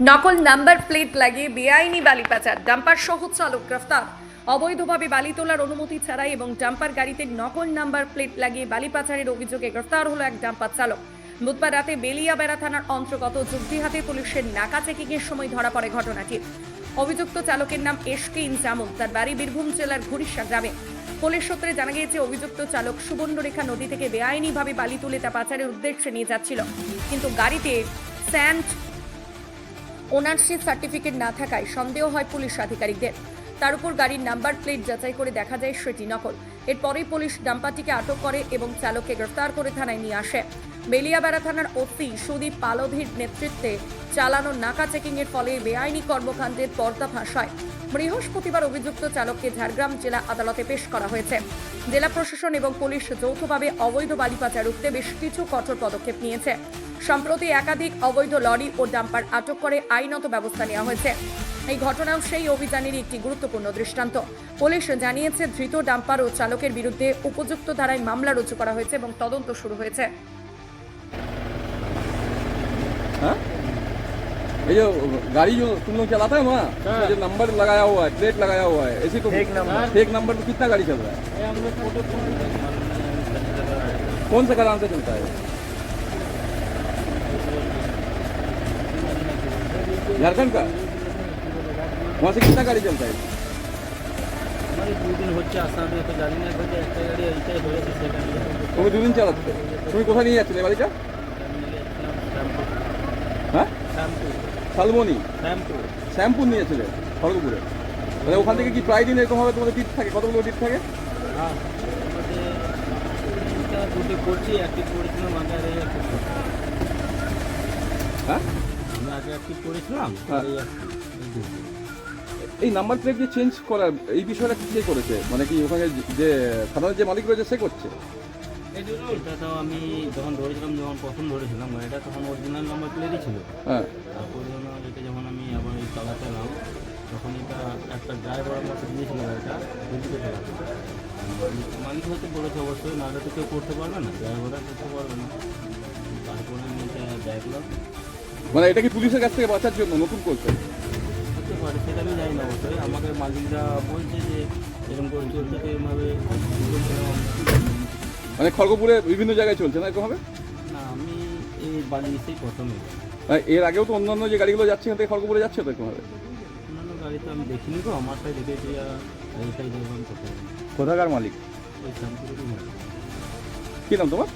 নকল number plate লাগিয়ে বেআইনি বালি পাচার ডাম্পার সহ চালক গ্রেফতার। অবৈধভাবে বালি তোলার অনুমতি ছাড়াই এবং ডাম্পার গাড়িতে নকল নাম্বার প্লেট লাগিয়ে বালি পাচারের অভিযোগে গ্রেফতার হলো এক ডাম্পার চালক। বুধবার রাতে বেলিয়াবেড়া থানার অন্তর্গত যুক্তিহাতে পুলিশের নাকা চেকিংয়ের সময় ধরা পড়ে ঘটনাটি। অভিযুক্ত চালকের নাম এসকে ইনজামুল। তার বাড়ি বীরভূম জেলার ঘুরিশা গ্রামে। পুলিশ সূত্রে জানা গিয়েছে, অভিযুক্ত চালক সুবর্ণরেখা নদী থেকে বেআইনিভাবে বালি তুলে তা পাচারের উদ্দেশ্যে নিয়ে যাচ্ছিল। কিন্তু গাড়িতে স্যান্ড ওনারশিপ সার্টিফিকেট না থাকায় সন্দেহ হয় পুলিশ আধিকারিকদের। তার উপর গাড়ির নাম্বার প্লেট যাচাই করে দেখা যায় সেটি নকল। এরপরে পুলিশ ডাম্পারটিকে আটক করে এবং চালককে গ্রেফতার করে থানায় নিয়ে আসে। বেলিয়াবেড়া থানার অতি সুদীপ পালধীর নেতৃত্বে চালানো নাকা চেকিংয়ের ফলে বেআইনি কর্মকাণ্ডের পর্দাফাঁস হয় বৃহস্পতিবার অভিযুক্ত চালককে ঝাড়গ্রাম জেলা আদালতে পেশ করা হয়েছে। জেলা প্রশাসন এবং পুলিশ যৌথভাবে অবৈধ বালি পাচার রুখতে বেশ কিছু কঠোর পদক্ষেপ নিয়েছে। সম্প্রতি একাধিক অবৈধ লরি ও ডাম্পার আটক করে আইনত ব্যবস্থা নেওয়া হয়েছে। এই ঘটনাও সেই অভিযানেরই একটি গুরুত্বপূর্ণ দৃষ্টান্ত। পুলিশ জানিয়েছে, ধৃত ডাম্পার ও চালকের বিরুদ্ধে উপযুক্ত ধারায় মামলা রুজু করা হয়েছে এবং তদন্ত শুরু হয়েছে। हाँ ये जो गाड़ी जो तुम लोग चलाता है वहाँ हाँ। ये जो नंबर लगाया हुआ है प्लेट लगाया हुआ है ऐसे तो फेक नंबर। फेक नंबर तो कितना गाड़ी चल रहा है ये हम लोग फोटो कौन सा कारण से चलता है झारखंड का वहाँ से कितना गाड़ी चलता है আমার দুদিন হচ্ছে আসামে তো জানি না বলতে একটা গাড়ি এইটাই হয়েছে সেখানে তুমি দুদিন চালাচ্ছে তুমি কোথায় নিয়ে যাচ্ছিলে বাড়িটা হ্যাঁ শালমনি। শ্যাম্পু শ্যাম্পু নিয়ে খড়গপুরে। মানে ওখান থেকে কি প্রায় দিন এরকম ভাবে তোমাদের টিপ থাকে? কতগুলো টিপ থাকে? হ্যাঁ দুটি করছি একটি করেছিলাম আগে হ্যাঁ? আমি আগে একটি করেছিলাম হ্যাঁ। এই নাম্বার প্লেট যে চেঞ্জ করার এই বিষয়টা কে করেছে? মানে কি ওখানে যে সাধারণ যে মালিক রয়েছে সে করছে? এটা তো আমি যখন ধরেছিলাম যখন প্রথম ধরেছিলাম এটা তখন অরিজিনাল নাম্বার প্লেটই ছিল। হ্যাঁ। তারপরে যেন এটা যখন আমি আবার এই চালাতে এলাম তখন এটা একটা ড্রাইভার আমাকে দিয়েছিল এটা দিল্লিতে চালাতে মালিক হয়তো বলেছে অবশ্যই নাহলে তো কেউ করতে পারবে না ড্রাইভাররা করতে পারবে না। তারপরে আমি এটা দেখলাম মানে এটা কি পুলিশের কাছ থেকে বাঁচার জন্য নতুন করছে? হতে পারে সেটা আমি জানি না অবশ্যই। আমাকে মালিকরা বলছে যে এরকম করে চলছে তো এরমভাবে মানে খড়গপুরে বিভিন্ন জায়গায় চলছে না এরকম হবে না আমি এই বাড়ি এসেই প্রথমে মানে এর আগেও তো অন্যান্য যে গাড়িগুলো যাচ্ছে এখান থেকে খড়গপুরে যাচ্ছে তো এরকম হবে অন্যান্য গাড়ি তো আমি দেখিনি তো আমারটাই দেখেছি এইটাই দেখলাম কোথাকার মালিক? ওই শ্যাম্পুরই কি নাম তোমার?